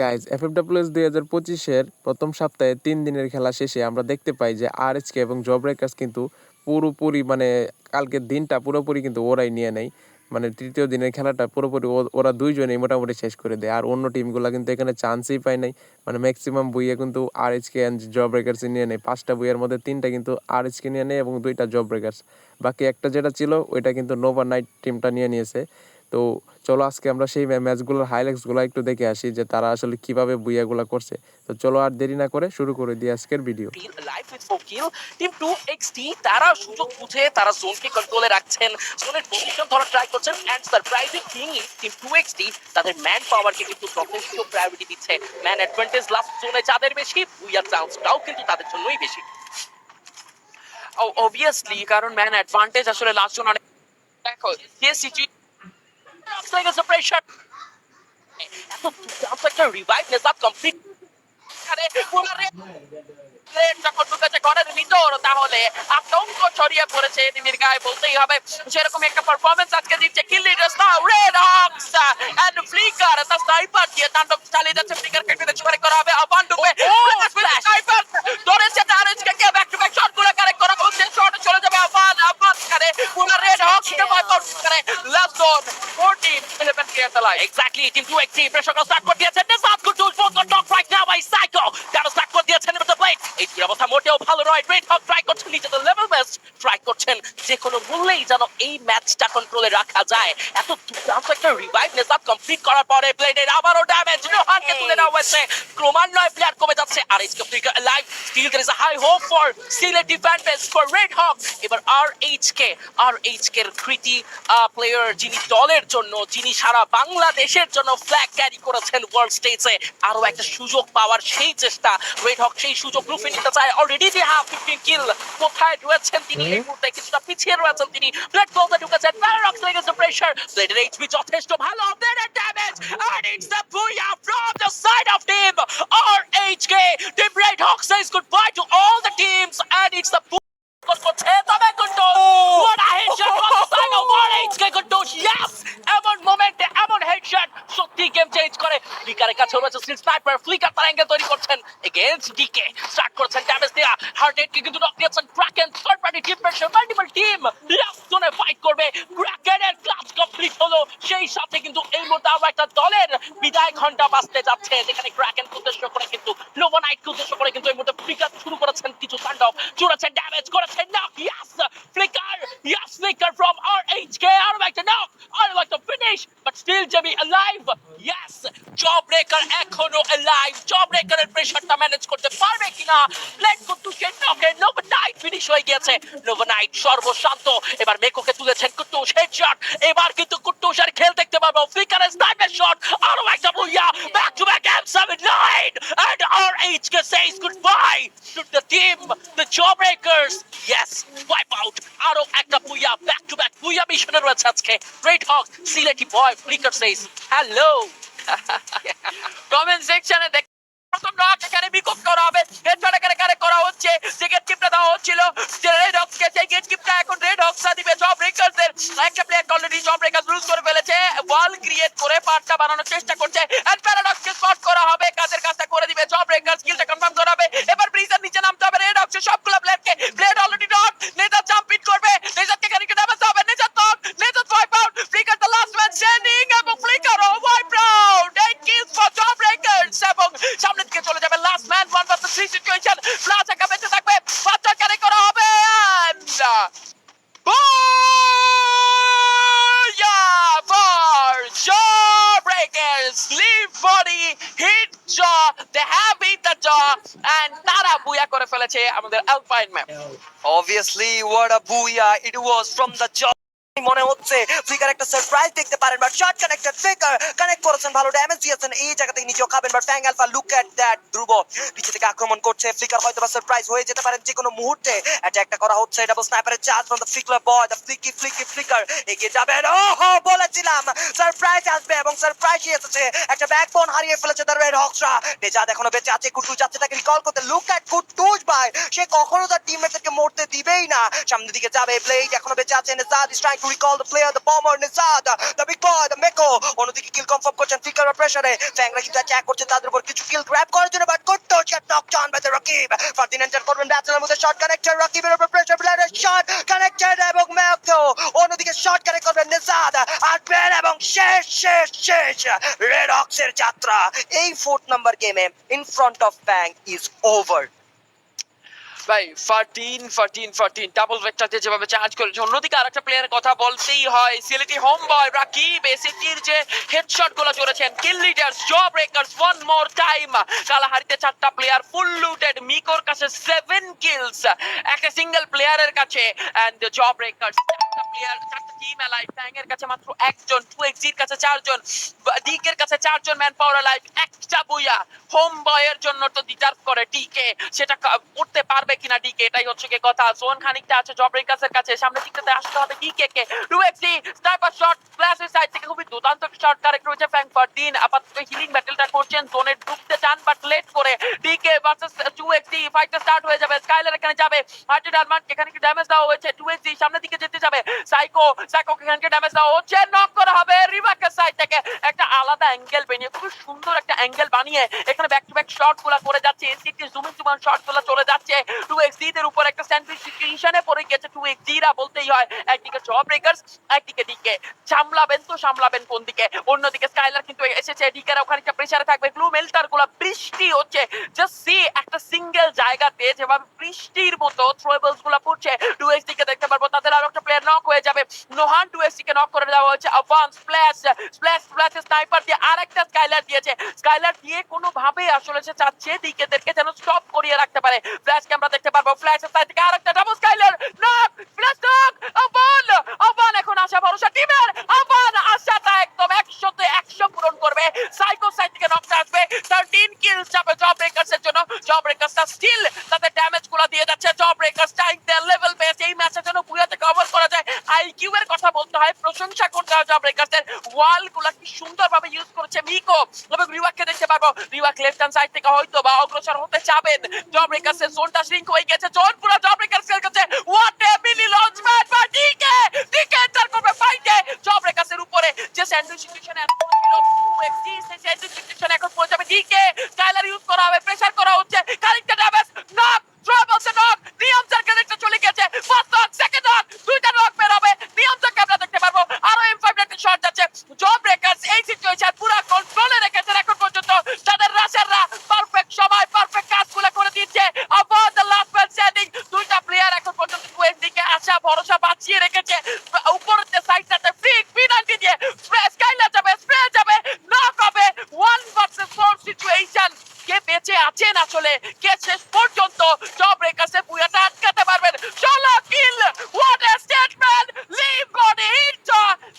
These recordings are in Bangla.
গাইজ এফএফডব্লিউএস দুই হাজার পঁচিশের প্রথম সপ্তাহে তিন দিনের খেলা শেষে আমরা দেখতে পাই যে আরএচকে এবং জব ব্রেকার্স কিন্তু পুরোপুরি মানে কালকের দিনটা পুরোপুরি কিন্তু ওরাই নিয়ে নেয়। মানে তৃতীয় দিনের খেলাটা পুরোপুরি ওরা দুইজনেই মোটামুটি শেষ করে দেয়। আর অন্য টিমগুলো কিন্তু এখানে চান্সই পায় নাই। মানে ম্যাক্সিমাম বইয়ে কিন্তু আরএচকে অ্যান্ড জব ব্রেকার্স নিয়ে নেয়। পাঁচটা বইয়ের মধ্যে তিনটা কিন্তু আরএচকে নিয়ে নেয় এবং দুইটা জব ব্রেকার্স বাকি একটা যেটা ছিল, ওইটা কিন্তু নোভা নাইট টিমটা নিয়ে নিয়েছে। তো চলো আজকে আমরা সেই ম্যাচগুলোর হাইলাইটসগুলো একটু দেখে আসি যে তারা আসলে কীভাবে বুইয়াগুলো করছে। তো চলো আর দেরি না করে শুরু করে দিই আজকের video life team two XT তারা সুযোগ বুঝে তারা জোনকে কন্ট্রোলে রাখছেন। জোনের পজিশন ধরার ট্রাই করছেন and surprising thing team two XT তাদের ম্যান পাওয়ারকে কিন্তু যথেষ্ট প্রায়োরিটি দিচ্ছে। ম্যান অ্যাডভান্টেজ লাস্ট জোনে যাদের বেশি বুইয়ার চান্সটাও কিন্তু তাদের জন্যই বেশি। অবভিয়াসলি কারণ ম্যান অ্যাডভান্টেজ আসলে লাস্ট জন অনেক দেখো, যে সিচুয়েশন প্রেশার এত দুর্দান্ত একটা রিভাইভ নেসাত কমপ্লিট আরে পুনরে রেড যখন ঢুকেছে ঘরের ভিতর, তাহলে আতঙ্ক ছড়িয়ে পড়েছে এনিমির গায়ে, বলতেই হবে সেরকম একটা পারফরমেন্স আজকে দিচ্ছে kill leaders now Red Flicker তার স্নাইপার দিয়ে তাণ্ডব চালিয়ে যাচ্ছে আবান ডুবে স্নাইপার ধরেছে তারেজকে কে ব্যাক টু ব্যাক শটগুলো কারেক্ট করা হচ্ছে শট চলে যাবে আবান আবান করে পুরো রেড হক্স কে ওয়াইপ আউট করে last zone 14 11 clear the line exactly team 2 pressure start করে দিয়েছে নেসাত good two four knock right now by psycho তারা স্টার্ট করে দিয়েছেন উইথ দ্য প্লেট এই দুই অবস্থা মোটেও ভালো নয়। রেড হক ট্রাই করছেন নিজেদের লেভেল বেস্ট ট্রাই করছেন। যে কোনো মূল্যেই যেন এই ম্যাচটা কন্ট্রোলে রাখা যায়। এত দুর্দান্ত রিভাইভ নেসাত কমপ্লিট করার পরে প্লেটের আবারও ড্যামেজ নোহানকে তুলে নেওয়া হয়েছে। ক্রমান্বয়ে প্লেয়ার কমে যাচ্ছে আর HK flicker live still is a high hope for Steeler defenders for Red Hawk এবার আর এইচকে আর এইচকে এর কৃতি প্লেয়ার যিনি দলের জন্য যিনি সারা বাংলাদেশের জন্য ফ্ল্যাগ ক্যারি করেছেন ওয়ার্ল্ড স্টেজে আরও একটা সুযোগ পাওয়ার সেই চেষ্টা। রেড হক সেই সুযোগ লুফে নিতে চায়। অলরেডি দে হ্যাভ 15 কিল কোথায় রয়েছেন তিনি? এই মুহূর্তে কিছুটা পিছিয়ে রয়েছেন তিনি। ব্লেড বলতে ঢুকেছেন প্রেসার ব্লেডের এইচপি যথেষ্ট ভালো? ব্লেডের damage and it's the booyah from the side of team RHK team Red Hawk says goodbye to all the teams, and it's the করছে তবে কিন্তু what a headshot from the side of RHK কিন্তু yes, এমন মোমেন্টে এমন হেডশট সত্যি গেম চেঞ্জ করে। ফ্লিকারের কাছে রয়েছে স্টিল স্নাইপার ফ্লিকার তার অ্যাঙ্গেল তৈরি করছেন এগেইনস্ট ডিকে স্টার্ট করছেন ড্যামেজ দেয়া। হার্ট রেটকে কিন্তু নক দিয়েছেন Kraken third party team pressure multiple team last জোনে ফাইট করবে। ক্রাকেনের কমপ্লিট হলো, সেই সাথে কিন্তু এই মুহূর্তে আরও একটা দলের বিদায় ঘণ্টা বাজতে যাচ্ছে, যেখানে ক্র্যাকেন উদ্দেশ্য করে কিন্তু নোভা নাইটকে উদ্দেশ্য করে কিন্তু এই মুহূর্তে ফ্লিকার শুরু করেছেন কিছু তাণ্ডব। চুড়েছেন ড্যামেজ করেছেন knock yes flicker yes flicker from R H K আরও একটা নক আরও একটা finish still JB alive yes job breaker এখনও অ্যালাইভ জব ব্রেকারের প্রেসারটা ম্যানেজ করতে পারবে কিনা? প্লেট কুটুসের নকে নোভা নাইট ফিনিশ হয়ে গেছে নোভা নাইট সর্বশান্ত। এবার মেকোকে তুলেছেন কুটুস। হেডশট এবার কিন্তু কুটুস আর খেল দেখতে পারব ফ্লিকারের স্নাইপার শট আরও একটা booyah back to back M79 and RH says goodbye to the team, the Jawbreakers yes wipe out আরও একটা booyah back to back booyah মিশনে রয়েছে আজকে। Great hawk Sylheti boy flicker says hello comment সেকশনে দেখ প্রথম নক এখানে করা হবে। হেডশট এখানে কারেক্ট করা হচ্ছে। যে গেট কিপটা দেওয়া হচ্ছিল যে রেড হক্স কে সেই গেট কিপটা এখন রেড হক্স দিবে। জব ব্রেকারদের একটা player already job breaker lose করে ফেলেছে। ওয়াল ক্রিয়েট করে পার্টটা বানানোর চেষ্টা করছে। এন্ড প্যারাডক্স কে স্পট করা হবে। কাজের কাজটা করে দিবে? জব ব্রেকার স্কিলটা কনফার্ম করা হবে। এবার ব্রিজের নিচে নামতে হবে। রেড হক্সের সবগুলো প্লেয়ারকে blade already knocked Nezar jump it করবে নেজারকে খানিক ড্যামেজ হবে Nezar knocked Nezar wipe out flicker the last man standing এবং flicker O wipe out eight kills for job breakers এবং সামনের দিকে চলে যাবে last man one versus three situation flash একা বেঁচে থাকবে বাচ্চা ক্যারি করা হবে and Booyah for Jawbreakers! Leave body, hit jaw, they have hit the job and তারা বুয়া করে ফেলেছে আমাদের alpine map Obviously, what a booyah it was from the job. মনে হচ্ছে ফ্লিকার একটা সারপ্রাইজ দেখতে পারেন but short connected flicker connect করেছেন, ভালো ড্যামেজ দিয়েছেন। এই জায়গা থেকে নিচেও খাবেন but fang alpha look at that Dhruba. নিচে থেকে আক্রমণ করছে ফ্লিকার হয়তো বা সারপ্রাইজ হয়ে যেতে পারেন যে কোনো মুহূর্তে অ্যাটাকটা করা হচ্ছে double স্নাইপারের charge from the flicker boy the flicky flicky flicker এগিয়ে যাবেন, ওহো, বলেছিলাম সারপ্রাইজ আসবে এবং সারপ্রাইজই এসেছে। একটা ব্যাকবোন হারিয়ে ফেলেছে দ্য রেড হক্সরা নেজাদ এখনও বেঁচে আছে কুটুস যাচ্ছে তাকে রিকল করতে। লুক এট কুটুস ভাই, সে কখনো তার টিমমেটদেরকে মরতে দিবেই না। সামনের দিকে যাবে ব্লেড এখনও বেঁচে আছে, Nezad strike recall the player the bomber Nizad the big boy the Meko অন্যদিকে কিল কনফার্ম করছেন ফিকার প্রেসারে ফ্যাংরা কিন্তু অ্যাটাক করছে তাদের উপর কিছু কিল গ্র্যাব করার জন্য বাট করতে হচ্ছে knock down by the Rakib Fardin enter করবেন ব্যাটসম্যানের মধ্যে শট কানেক্টর রকিবের উপর প্রেসার প্লেয়ারের শট কানেক্টেড এবং মেকো অন্যদিকে শট কানেক্ট করবেন নিজাদ আর বেল এবং শেষ শেষ শেষ রেড অক্সের যাত্রা। এই ফোর্থ নাম্বার গেমে in front of bang is over ভাই ফার্টিন ফার্টিন ফার্টিন ডাবল ভেক্টরতে যেভাবে চার্জ করেছে। অন্যদিকে আরেকটা প্লেয়ারের কথা বলতেই হয় সিলেটি হোম বয় রাকিব এসিটির যে হেডশটগুলো চলেছেন kill leaders job breakers one more time কালাহারিতে চারটা প্লেয়ার ফুল লুটেড মিকোর কাছে সেভেন কিলস একটা সিঙ্গেল প্লেয়ারের কাছে এন্ড জব ব্রেকার্স চারটা প্লেয়ার চারটা টিম অ্যালাইভ ট্যাং কাছে মাত্র একজন টু এক্সির কাছে চারজন ডিকের কাছে চারজন ম্যান পাওয়ার অ্যালাইভ একটা বুইয়া হোম বয়ের জন্য তো ডিজার্ভ করে ডিকে সেটা করতে পারবে কিনা ডিকে এটাই হচ্ছে কি কথা। জোন খানিকটা আছে জবরেকাসের কাছে। সামনে দিকটাতে আসতে হবে ডিকে কে। টু এক্সি স্নাইপার শট ক্লাসের সাইড থেকে খুবই দুর্দান্ত শট কারেক্ট রয়েছে ফ্যাং ফারদিন আপাতত হিলিং ব্যাটেলটা করছেন। জোনে ঢুকতে চান বাট লেট করে ডিকে ভার্সেস টু ফাইটটা স্টার্ট হয়ে যাবে। স্কাইলার এখানে যাবে। হার্টেড আরমান এখানে কি ড্যামেজ দেওয়া হয়েছে? টু সামনের দিকে যেতে যাবে। সাইকো সাইকো এখানে ড্যামেজ দেওয়া হচ্ছে? নক করা হবে রিবাকের সাইড থেকে। একটা আলাদা অ্যাঙ্গেল বানিয়ে খুব সুন্দর একটা অ্যাঙ্গেল বানিয়ে এখানে ব্যাক টু ব্যাক শটগুলা করে যাচ্ছে। এসিটি জুমিং জুমান শটগুলা চলে যাচ্ছে। টু দের উপর একটা স্যান্ডউইচ সিচুয়েশনে পড়ে গেছে টু রা বলতেই হয়, একদিকে জব ব্রেকার্স একদিকে দিকে সামলাবেন তো সামলাবেন কোন দিকে? অন্যদিকে স্কাইলার কিন্তু এসেছে। ডিকের ওখানে একটা প্রেসারে থাকবে। গ্লু মেল্টারগুলা বৃষ্টি হচ্ছে। জাস্ট সি একটা সিঙ্গেল জায়গাতে যেভাবে বৃষ্টির মতো থ্রোয়েবলসগুলা পড়ছে। টু এক্স কে দেখতে পারব, তাদের আরও একটা প্লেয়ার নক হয়ে যাবে। নোহান টু এক্স কে নক করে দেওয়া হয়েছে। Avan splash splash splash sniper দিয়ে আরেকটা স্কাইলার দিয়েছে। স্কাইলার দিয়ে কোনো ভাবে আসলে সে চাচ্ছে যেন স্টপ করিয়ে রাখতে পারে। ফ্ল্যাশ ক্যামেরা দেখতে পারব ফ্ল্যাশ সাইড থেকে আরেকটা double Skyler knock flash knock Avan Avan এখন আশা ভরসা টিমের আভান আশাটা একদম একশোতে একশো পূরণ করবে সাইকো সাইড থেকে নকটা আসবে থার্টিন কিলস যাবে জব ব্রেকার্সের জন্য জব ব্রেকার্সটা স্টিল তাদের ড্যামেজগুলো দিয়ে যাচ্ছে job breakers time their level best এই ম্যাচের জন্য বুয়াতে কভার করা যায় আইকিউ এর কথা বলতে হয় প্রশংসা করতে হয় জব ব্রেকার্সের ওয়ালগুলা কি সুন্দরভাবে ইউজ করেছে, মিকো? এবং রিওয়াককে দেখতে পারব। রিওয়াক লেফট হ্যান্ড সাইড থেকে হয়তো বা অগ্রসর হতে চাবেন জব ব্রেকার্সের জোনটা শ্রিঙ্ক হয়ে গেছে। জোন পুরো জব ব্রেকার্স এর কাছে what a mini launch match by DK DK enter করবে ফাইটে জব ব্রেকার্সের উপরে যে স্যান্ডউইচ সিচুয়েশনে এত ছিল এখন পড়ে যাবে ডিকে স্কাইলার ইউজ করা হবে প্রেসার করা হচ্ছে। খানিকটা ড্যামেজ নক ট্রাভেলস নক নিয়ম সার্কেল একটা চলে গেছে ফার্স্ট নক সেকেন্ড নক দুইটা নক বের হবে নিয়ম সার্কেল আমরা দেখতে পারব আরও এম ফাইভ একটা শট যাচ্ছে জব ব্রেকার্স এই সিচুয়েশন পুরো কন্ট্রোলে রেখেছেন এখন পর্যন্ত তাদের রাশাররা পারফেক্ট সময় পারফেক্ট কাজগুলো করে দিচ্ছে আবার দ্য লাস্ট ম্যান স্ট্যান্ডিং দুইটা প্লেয়ার এখন পর্যন্ত টুয়েন দিকে আশা ভরসা বাঁচিয়ে রেখেছে উপরের যে সাইডটাতে ফ্রিক পিনাল্টি দিয়ে স্কাইলার যাবে স্প্রে যাবে নক হবে ওয়ান ভার্সেস ফোর সিচুয়েশন কে বেঁচে আছেন আসলে কে শেষ পর্যন্ত জব রেকার্সে বুয়াটা আটকাতে পারবেন ষোলো kill what a statement live god hit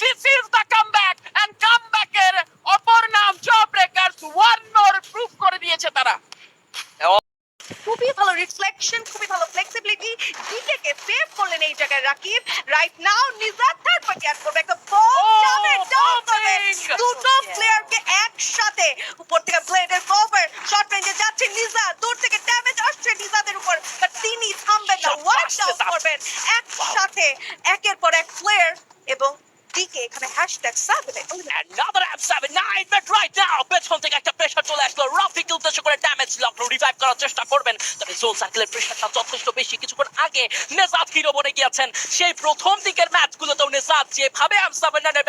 this is the comeback and কামব্যাকের অপর নাম job wreckers one more proof করে দিয়েছে তারা খুবই ভালো রিফ্লেকশন খুবই ভালো ফ্লেক্সিবিলিটি ডিকে কে সেভ করলেন এই জায়গায় রাকিব রাইট নাও নিজার থার্ড পার্টি অ্যাড করবে একটা বল Oh, যাবে ডাউন করবে bombing! দুটো প্লেয়ারকে একসাথে উপর থেকে ব্লেডের কভার শর্ট রেঞ্জে যাচ্ছে নিজা দূর থেকে ড্যামেজ আসছে নিজাদের উপর বাট তিনি থামবেন না Shot ওয়াইপ আসছে ডাউন তার। করবেন একসাথে একের পর এক প্লেয়ার এবং ডিকে এখানে হ্যাশট্যাগ সাবলে Another M79 bet right now. পেছন থেকে একটা প্রেশার চলে আসলো রাফিক উদ্দেশ্য করে ড্যামেজ লাগল রিভাইভ করার চেষ্টা করবেন। তবে জোন সার্কেলের প্রেশারটা যথেষ্ট বেশি। কিছুক্ষণ আগে নেজাত হিরো বনে গিয়েছেন। সেই প্রথম দিকের ম্যাচগুলোতেও নেজাত যেভাবে M79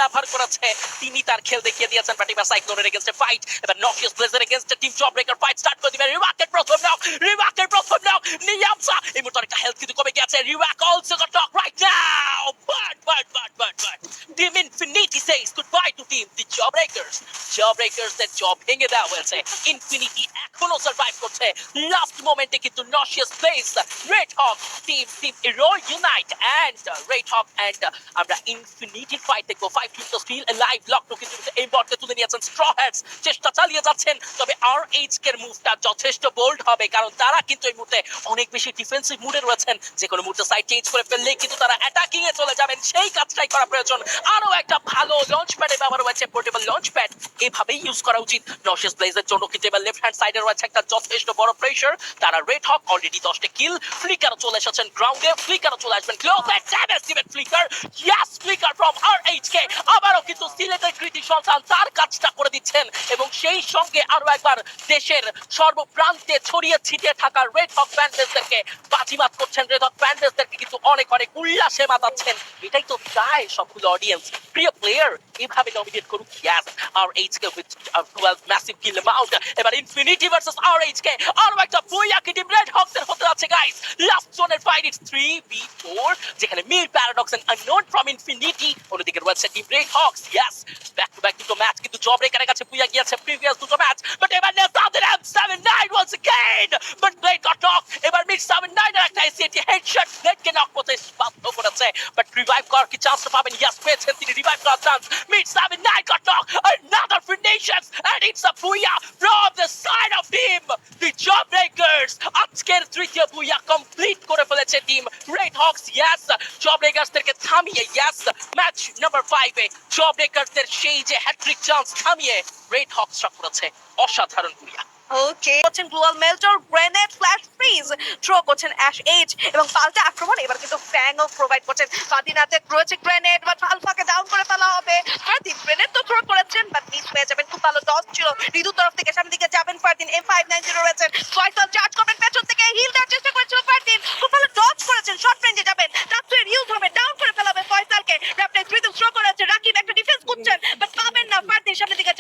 এর ব্যবহার করেছে তিনি তার খেল দেখিয়ে দিয়েছেন। পাটিবা সাইক্লোনের এগেইনস্টে ফাইট এবার নকিয়াস blazer এগেইনস্টে team job breaker fight start করে দিবে। রিওয়াকের প্রথম নক রিওয়াকের প্রথম নক নিয়ামসা। এই মুহূর্তে অনেকটা হেলথ কিন্তু কমে গেছে রিওয়াক also got knock right now but but but but but team infinity says goodbye to team the job breakers job breakers এর জব ভেঙে দেওয়া হয়েছে। ইনফিনিটি এখনও সার্ভাইভ করছে। লাস্ট মোমেন্টে কিন্তু noxious place red hawk team team hero unite and red hawk and আমরা ইনফিনিটি ফাইট দেখব। Five two still live lock কিন্তু এই বটকে তুলে নিয়েছেন। স্ট্র হেডস চেষ্টা চালিয়ে যাচ্ছেন, তবে আর এইচ কের মুভটা যথেষ্ট বোল্ড হবে, কারণ তারা কিন্তু এই মুহূর্তে অনেক বেশি ডিফেন্সিভ মুডে রয়েছেন। যে কোনো মুহূর্তে সাইড চেঞ্জ করে ফেললে কিন্তু তারা অ্যাটাকিং এ চলে যাবেন। সেই কাজটাই করা প্রয়োজন। আরও একটা ভালো লঞ্চ প্যাড ব্যবহার হয়েছে পোর্টেবল লঞ্চ প্যাড এভাবেই ইউজ করা উচিত। নশেস ব্লেজের জন্য কিন্তু এবার লেফট হ্যান্ড সাইডে রয়েছে একটা যথেষ্ট বড় প্রেশার তারা রেড হক অলরেডি দশটা কিল ফ্লিকারও চলে এসেছেন গ্রাউন্ডে ফ্লিকারও চলে আসবেন। Close and damage flicker yes flicker from R H K আবারও কিন্তু সিলেটের কৃতি সন্তান তার কাজটা করে দিচ্ছেন এবং সেই সঙ্গে আরও একবার দেশের সর্বপ্রান্তে ছড়িয়ে ছিটিয়ে থাকা রেড হক ফ্যানবেসদেরকে বাজিমাত করছেন। রেড হক ফ্যানবেসদেরকে কিন্তু অনেক অনেক উল্লাসে মাতাচ্ছেন। এটাই তো চায় সবগুলো অডিয়েন্স প্রিয় প্লেয়ার এভাবে নমিনেট করুক yes R H K with 12 massive kill amount এবার infinity versus R H K আরও একটা বুইয়াকি টিম রেড হকসের হতে যাচ্ছে গাইস লাস্ট জোনের ফাইট ইটস 3v4 যেখানে Mir paradox and unknown from infinity অন্যদিকে রয়েছে team red hawks yes back to back দুটো ম্যাচ কিন্তু জব রেকারের কাছে বুইয়া গিয়েছে প্রিভিয়াস দুটো ম্যাচ বাট এবার নেল তাদের M79 once again. But blade got knock এবার মিড 79 এর একটা এসিটি হেডশট ব্লেডকে নক করতে বাধ্য করেছে বাট রিভাইভ করার কি চান্স পাবেন? ইয়াস পেয়েছেন তিনি রিভাইভ করার chance mid 79 got knock another finishes and it's a booyah from the side of team the Jawbreakers আজকের তৃতীয় বুইয়া কমপ্লিট করে ফেলেছে টিম রেড হকস ইয়াস জবব্রেকার্সদেরকে থামিয়ে ইয়াস ম্যাচ নাম্বার 5 এ জবব্রেকার্সদের সেই যে হ্যাট্রিক চান্স থামিয়ে রেড হকসরা করেছে। অসাধারণ বুইয়া ওকে করছেন গ্লোয়াল মেল্টর গ্রেনেড ফ্ল্যাশ ফ্রিজ থ্রো করছেন অ্যাশ এইচ এবং পাল্টা আক্রমণ এবার কিন্তু ফ্যাংও প্রোভাইড করছেন। ফাদিনাতে রয়েছে গ্রেনেড বাট আলফাকে ডাউন করে ফেলা হবে। ফারদিন গ্রেনেড তো থ্রো করেছেন বাট মিস হয়ে যাবেন খুব ভালো ডস ছিল। রিদু তরফ থেকে সামনের দিকে যাবেন Fardin M five nine zero রয়েছেন। ফয়সাল চার্জ করবেন পেছন থেকে হিল দেওয়ার চেষ্টা করেছিল ফারদিন খুব ভালো ডস করেছেন শর্ট রেঞ্জে যাবেন। তার ইউজ হবে ডাউন করে ফেলা হবে ফয়সালকে র্যাপটেস রিদম থ্রো করেছে রাকিব একটা ডিফেন্স করছেন বাট পাবেন না ফারদিন সামনের দিকে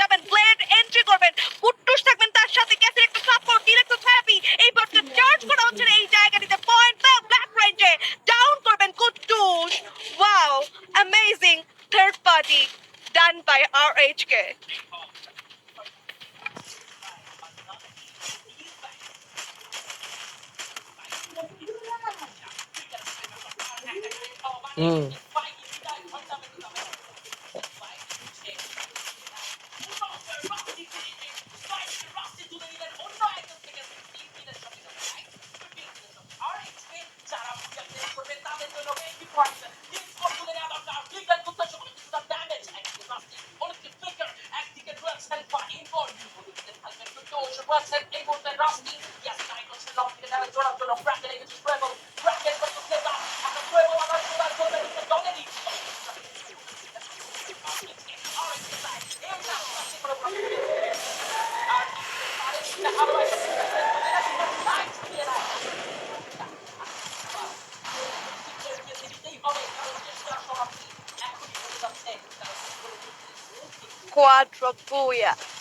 Rob